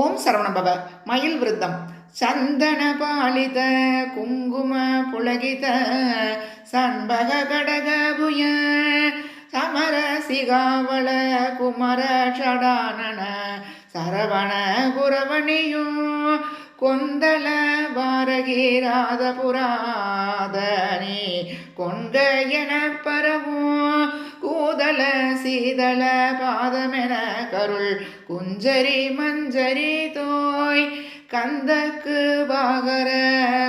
ஓம் சரவணபவ. மயில் விருத்தம் சந்தன பாலித குங்கும புலகித சண்பக கடக புய சமர சிகாவள குமர ஷடானன சரவண குரவணியும் கொந்தல பாரகீராத புராதனி கொங்க என பரவும் கூதல சீதள பாதமென கருள். குஞ்சரி மஞ்சரி தோய் கந்தக்கு பாகர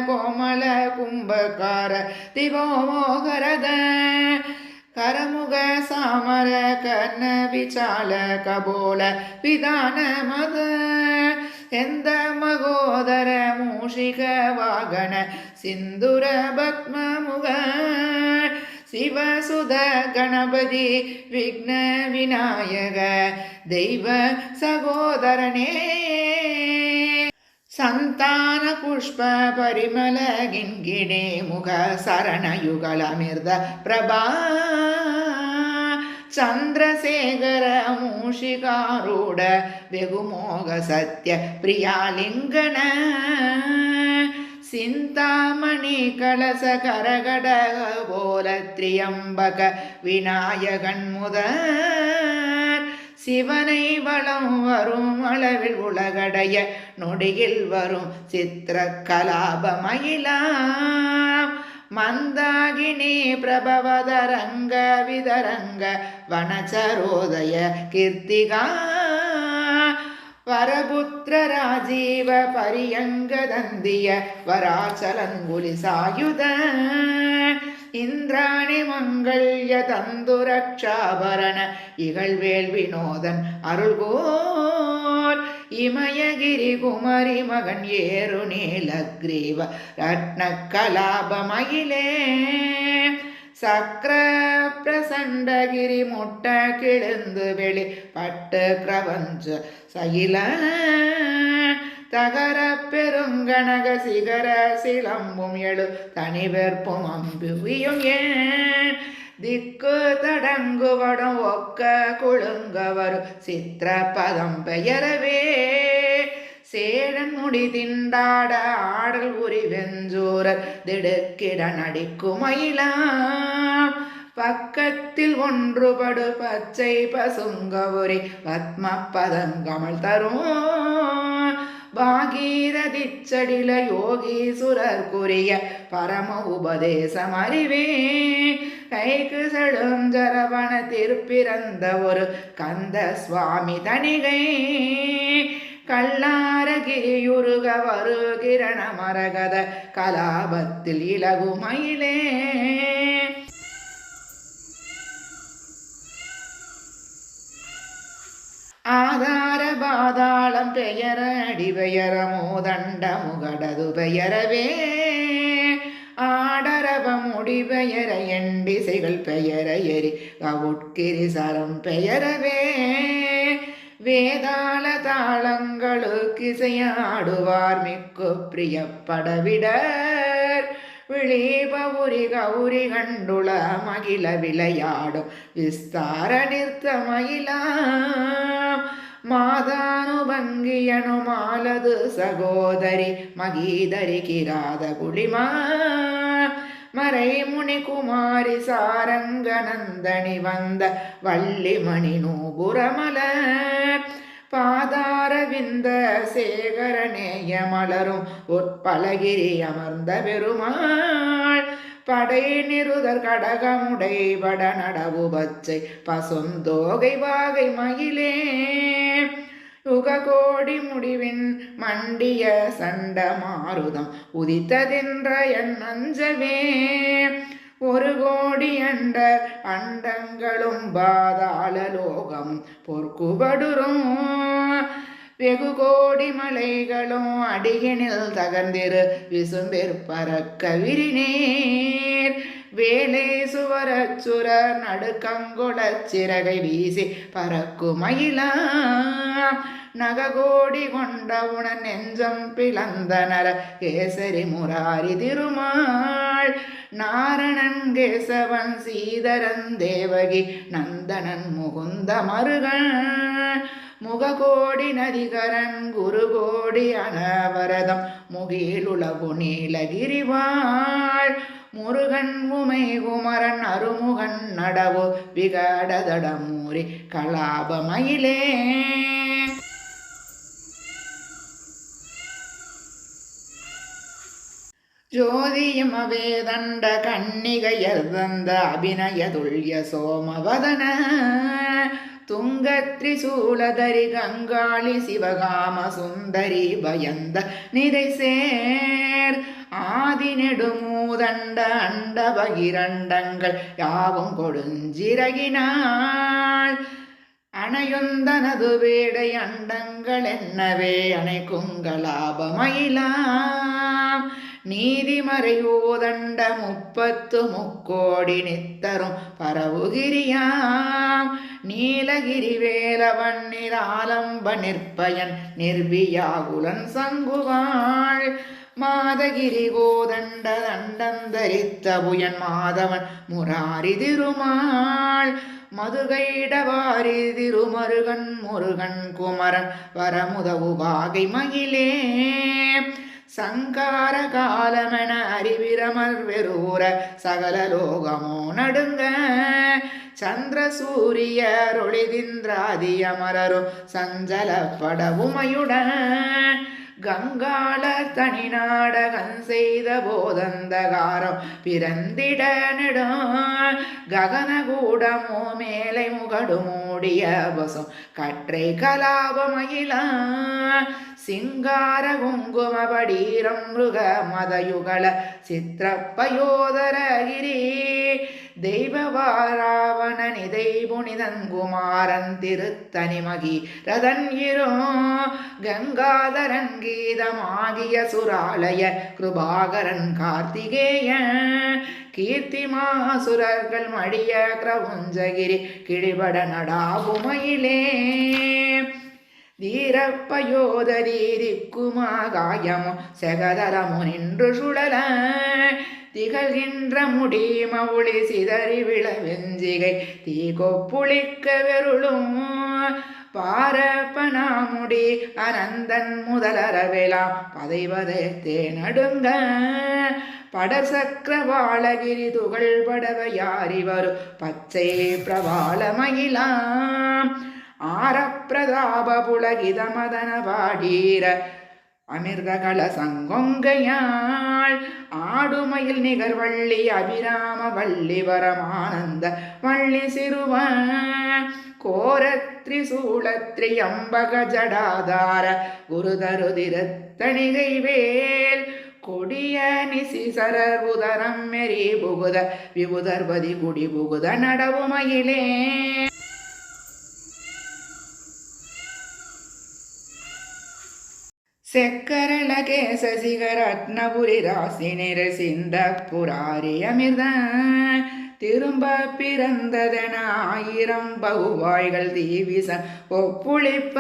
கோமல கும்பகார திவோமோகரத. கரமுக சாமர கர்ண விசால கபோல விதான மத. எந்த மகோதர மூஷிக வாகன சிந்துர பத்மமுக. சிவசுத கணபதி விக்ன விநாயக தெய்வ சகோதரனே சந்தான புஷ்ப பரிமள கிண்கிணே முக சரணயுகலமிர்த பிரபா ಚಂದ್ರಶೇಖರ ಮೂಷಿಕಾರೂಢ ಬೆಗುಮೋಗ ಸತ್ಯ ಪ್ರಿಯಾಲಿಂಗಣ சிந்தாமணி கலச கரகடக போல திரியம்பக விநாயகன் முதல் சிவனை வளம் வரும் அளவில் உலகடைய நொடியில் வரும் சித்திர கலாப மயிலாம் மந்தாகினி பிரபவதரங்க விதரங்க வனச்சரோதய கீர்த்திகா வரபுத்திர ராஜீவ பரியங்கதந்திய வராச்சலங்குலி சாயுத இந்திராணி மங்கள்ய தந்துரக்ஷாபரண இகழ்வேல் வினோதன் அருள்கோர் இமயகிரி குமரி மகன் ஏறு நீலக்ரீவ ரத்ன கலாபமயிலே சக்கர பிரசண்டகிரி முட்டை கிழந்து வெளி பட்டு பிரபஞ்ச சகில தகர பெருங்கனக சிகர சிலம்பும் எழு தனிவெற்பும் அம்புவியும் ஏன் திக்கு தடங்குவடம் ஒக்க குழுங்கவரு சித்திர பதம் பெயரவே. சேழன் முடி திண்டாட ஆடல் உரி வெஞ்சோரர் திடுக்கிட நடிக்குமயிலாம் பக்கத்தில் ஒன்றுபடு பச்சை பசுங்கவுரி பத்ம பதங்கமல் தரும் பாகீரதிச்சடில யோகீசுரர் குறிய பரம உபதேசம் அறிவே. கைக்கு செழுஞ்சரவண திருப்பிறந்த ஒரு கந்த சுவாமி தனிகை கல்லாரகிரியுருக வருகிரண மரகத கலாபத்தில் இலகுமயிலே. ஆதார பாதாளம் பெயர அடிபெயர மோதண்ட முகடது பெயரவே. ஆடரப முடி பெயர எண்டிசைகள் பெயர எரி கவுட்கிரி சரம் பெயரவே. வேதாள தாளங்களுக்கு இசையாடுவார் மிக்கு பிரியப்படவிடர். விழிபவுரி கௌரி கண்டுள மகிழ விளையாடும் விஸ்தார நிறுத்த மயிலாம். மாதானுபங்கியனு மாலது சகோதரி மகீதரி கிராத குளிமா மறைமுனி குமாரி சாரங்கநந்தனி வந்த வள்ளிமணி நூபுரமலர். பாதாரவிந்த சேகரநேய மலரும் உற்பலகிரி அமர்ந்த பெருமாள். படை நிறுதர் கடகமுடை வட நடவு பச்சை பசுந்தோகை வாகை மயிலே. யுககோடி முடிவின் மண்டிய சண்ட மாருதம் உதித்ததென்ற என் அஞ்சவே. ஒரு கோடி அண்ட அண்டங்களும் பாதாள லோகம் பொற்குபடுரும் வெகு கோடி மலைகளும் அடியினில் தகர்ந்திரு விசும்பிற் பறக்க விரிநீர். வேலை சுவரச் சுரர் நடுக்கங்குளச் சிறகை வீசி பறக்குமயிலாம் நககோடி கொண்ட உணன் நெஞ்சம் பிளந்தனர கேசரி முராரி திருமாள் நாரணன் கேசவன் சீதரன் தேவகி நந்தனன் முகுந்த மருகன். முககோடி நதிகரன் குருகோடி அனவரதம் முகிலுலகு நீலகிரிவாள் முருகன் உமை குமரன் அருமுகன் நடவு. விகடதடமூரி கலாபமயிலே. ஜோதியும் அவேதண்ட கண்ணிகையர் தந்த அபிநயதுல்ய சோமவதன துங்கத்ரிசூலதரி கங்காளி சிவகாம சுந்தரி பயந்த நிதை சேர். ஆதி நெடுமூதண்ட அண்ட பகிரண்டங்கள் யாவும் கொடுஞ்சிறகினார். அணையுந்தனது வேடை அண்டங்கள் என்னவே? அணைக்குங்கலாபமயிலாம் நீதிமறை ஓதண்ட முப்பத்து முக்கோடி நித்தரும் பரவுகிரியாம். நீலகிரி வேலவன் நிராலம்ப நிற்பயன் நிர்வியாகுலன் சங்குவாள். மாதகிரி கோதண்ட தண்டந்தரித்த புயன் மாதவன் முராரி திருமாள். மதுகைடவாரி திருமருகன் முருகன் குமரன் வரமுதவு வாகை மகிலே சங்கார காலமென அறிவிரமர் வெறூர சகல லோகமோ நடுங்க. சந்திர சூரிய ரொளிதிந்திராதியமரரும் சஞ்சலப்படவுமையுடன். கங்காள தனி நாடகம் செய்த போதந்தகாரம் பிறந்திட நெடும் ககனகூடமோ மேலை முகடு மூடிய வசம் கற்றை கலாபமயிலா சிங்கார குங்குமபடீரம் மிருக மதயுகள சித்திரப்பயோதரகிரி தெய்வவாராவண நிதை புனிதன் குமாரன் திருத்தனிமகி ரதன் இரு. கங்காதரன் கீதமாகிய சுராலய கிருபாகரன் கார்த்திகேய. கீர்த்திமாசுரர்கள் மடிய கிரவுஞ்சகிரி கிழிபட நடாபுமையிலே. தீரப்பயோதரீரிக்குமாகாயமோ செகதரமு நின்று சுழல திகழ்கின்ற முடி மவுளி சிதறி விளவெஞ்சிகை தீ கொப்புளிக்க வெருளும் பாரப்பனாமுடி அனந்தன் முதலரவெலாம் பதைவதே தேனடுங்க. படர் சக்கரவாளகிரி துகள் படவையாரி வரும் பச்சை பிரபாலமயிலாம் ஆரப்பிரதாப புலகிதமதன பாடீர சங்கொங்கையாள் ஆடுமயில் நிகர்வள்ளி அபிராம வள்ளி வரமானந்த வள்ளி சிறுவ கோரத்ரி கோரத்ரிசூலத்ரி அம்பக ஜடாதார குருதருதிரத்தணிகை வேல் கொடிய நிசிசரர் உதரம் மெரி புகுத விபுதர்பதி குடி புகுத நடவுமயிலே செக்கரளகேச சிகரத்னபுரி ராசி நிரசிந்த புராரி அமிர்த திரும்ப பிறந்ததன ஆயிரம் பகுவாய்கள் தீவிச ஒப்புளிப்ப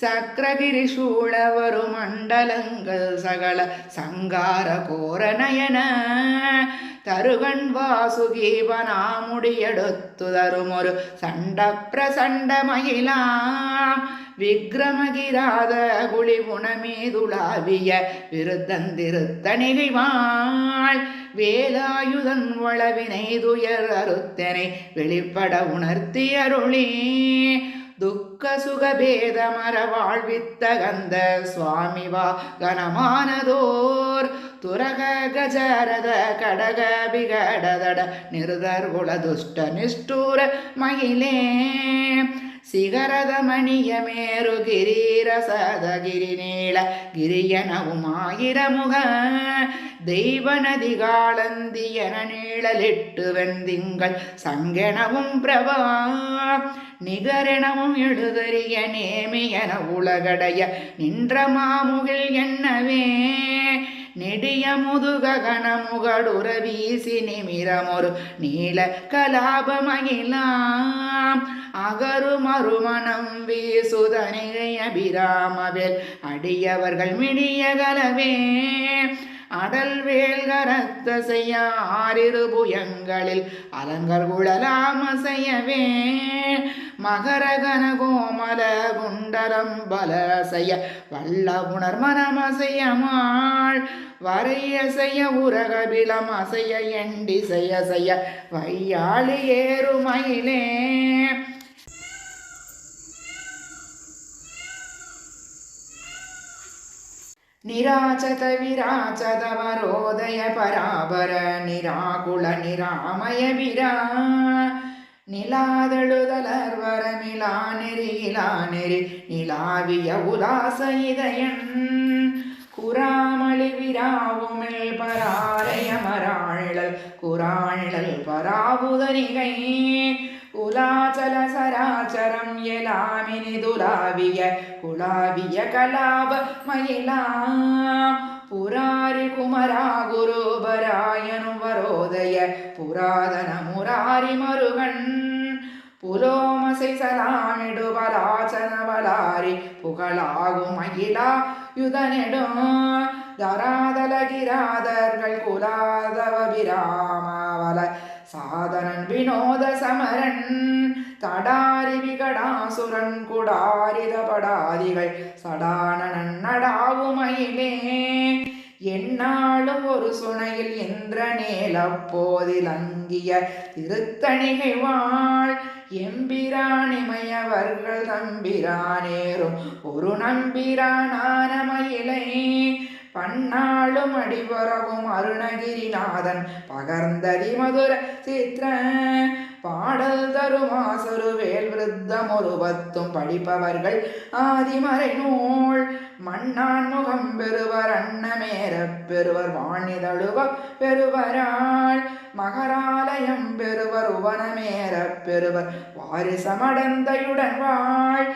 சக்கரகிரி சூழ வரும் மண்டலங்கள் சகல சங்கார கோர நயன தருகன் வாசுகீவனாமுடியெடுத்து தரும் ஒரு சண்ட பிரசண்ட மயிலாம் விக்ரமகிராத குழி குணமீதுளாவிய விருத்தந்திருத்தணிகைவாள் வேலாயுதன் வளவினை துயர் அறுத்தனை வெளிப்பட உணர்த்தி அருளே துக்க சுகபேதமர வாழ்வித்த கந்த சுவாமிவா கனமானதோர் துரக கஜரத கடக விகடதட நிருதர் குல துஷ்ட நிஷ்டூர மகிழே. சிகரத மணிய மேரு கிரீரசதகிரி நீள கிரியனவுமாயிரமுக தெய்வ நதிகாலந்தியன நீழலிட்டு வெந்திங்கள் சங்கெனவும் பிரபா. நிகரெனவும் எழுதறிய நேமியன உலகடைய நின்ற மாமுகில் என்னவே. நெடிய முதுககனமுகடுற வீசி நிமிரமொரு நீல கலாபமகிலாம் அகரு மறுமணம் வீசுதனிகை அபிராமவேல். அடியவர்கள் மிடியகலவே அடல் வேல்கரத்த செய்ய ஆறிரு புயங்களில் அலங்கர் குழலாம் அசையவே. மகரகன கோமல குண்டலம் பலசைய வல்ல உணர் மனமசையமாள் வரையசைய உரகபிலம் அசைய எண்டி செய்ய செய்ய வையாளி ஏறுமயிலே నిరాచత విరాచత వరోదయ పరాబర నిరాకుల నిరామయ విరా நிலாதழு தளர்வர நிலா நெறி இலா நெறி நிலாவிய உலாச இதயன் குராமளி விராவுமில் பராலய மராழல் குராழல் பராபுதரிகை உலாச்சல சராச எலாமினிதுராவிய குலாவிய கலாப மயிலாம். புராரி குமரா குருபராயனு வரோதய புராதன முராரி மருகன். புலோமசை சலாமிடு பலாச்சன வலாரி புகழாகும் மகிழா யுதனிடும். தராதல கிராதர்கள் குலாதவ விராமவல சாதனன் வினோத சமரன். தடாரி விகடாசுரன் குடாரித படாதிகள் நடாவுமயிலே என்னாலும் ஒரு சுனையில் இந்திரநேல் அப்போதில் அங்கிய திருத்தணிகை வாழ் எம்பிரானிமையவர்கள் நம்பிரானேறும் ஒரு நம்பிரானானமயிலை பன்னாளும் அடிபரவும் அருணகிரிநாதன் பகர்ந்ததி மதுர சித்திர பாடல் தருமாசரு வேல் விருத்தம் ஒருபத்தும் படிப்பவர்கள் ஆதிமறை நூல். மண்ணான் முகம் பெறுவர் அன்னமேற பெறுவர் வாணிதழுவ பெறுவராள் மகராலயம் பெறுவர் உவனமேற பெறுவர் வாரிசமடந்தையுடன் வாழ்.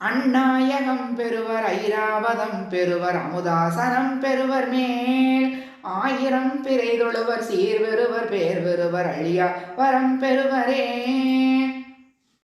அந்நாயகம் பெறுவர் ஐராவதம் பெறுவர் அமுதாசனம் பெறுவர் மேல். ஆயிரம் பிறை தொழுவர் சீர் பெறுவர் பேர் பெறுவர் அழியா வரம் பெறுவரே.